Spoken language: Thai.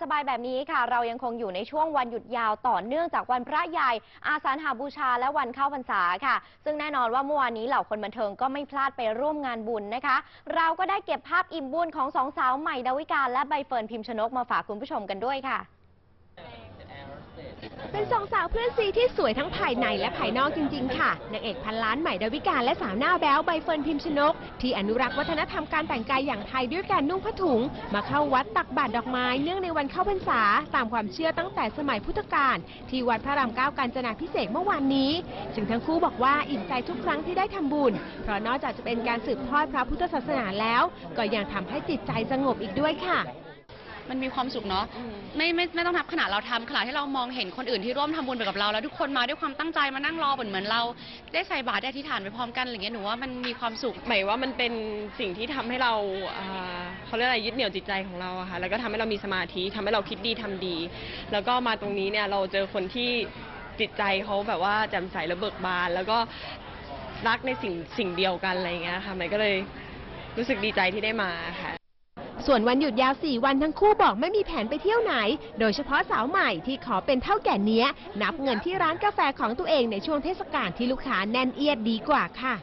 สบายแบบนี้ค่ะ เรายังคงอยู่ในช่วงวันหยุดยาวต่อเนื่องจากวันพระใหญ่อาสาฬหาบูชาและวันเข้าพรรษาค่ะ ซึ่งแน่นอนว่าเมื่อวานนี้เหล่าคนบันเทิงก็ไม่พลาดไปร่วมงานบุญนะคะ เราก็ได้เก็บภาพอิ่มบุญของสองสาวใหม่ดาวิกาและใบเฟิร์นพิมพ์ชนกมาฝากคุณผู้ชมกันด้วยค่ะ เป็นสองสาวเพื่อนซีที่สวยทั้งภายในและภายนอกจริง ๆ ค่ะนางเอกพันล้านใหม่ดาวิกาและสาวหน้าแบ๊วใบเฟิร์นพิมพ์ชนก ที่อนุรักษ์วัฒนธรรมการแต่งกายอย่างไทยด้วยการนุ่งผ้าถุง มาเข้าวัดตักบาตรดอกไม้เนื่องในวันเข้าพรรษา ตามความเชื่อตั้งแต่สมัยพุทธกาลที่วัดพระรามเก้ากาญจนาพิเศษกเมื่อวานนี้ซึ่งทั้งคู่บอกว่าอิ่มใจทุกครั้งที่ได้ทำบุญ เพราะนอกจากจะเป็นการสืบทอดพระพุทธศาสนาแล้ว ก็ยังทำให้จิตใจสงบอีกด้วยค่ะ มันมีความสุขเนาะไม่ไม่ไม่ต้องนับขนาดเราทำขนาดที่เรามองเห็นคนอื่นที่ร่วมทำบุญไปกับเรา แล้วทุกคนมาด้วยความตั้งใจมานั่งรอเหมือนเหมือนเรา ได้ใส่บาตรได้อธิษฐานไปพร้อมกันอะไรเงี้ยหนูว่ามันมีความสุข หมายว่ามันเป็นสิ่งที่ทำให้เราอ่าเขาเรียกอะไรยึดเหนี่ยวจิตใจของเราอะค่ะแล้วก็ทำให้เรามีสมาธิทำให้เราคิดดีทำดี แล้วก็มาตรงนี้เนี่ยเราเจอคนที่จิตใจเขาแบบว่าแจ่มใสและเบิกบาน แล้วก็รักในสิ่งสิ่งเดียวกันอะไรอย่างเงี้ยค่ะหมายก็เลยรู้สึกดีใจที่ได้มาค่ะ ส่วนวันหยุดยาว 4 วันทั้งคู่บอกไม่มีแผนไปเที่ยวไหน โดยเฉพาะสาวใหม่ที่ขอเป็นเท่าแก่เนี้ย นับเงินที่ร้านกาแฟของตัวเองในช่วงเทศกาลที่ลูกค้าแน่นเอียดดีกว่าค่ะ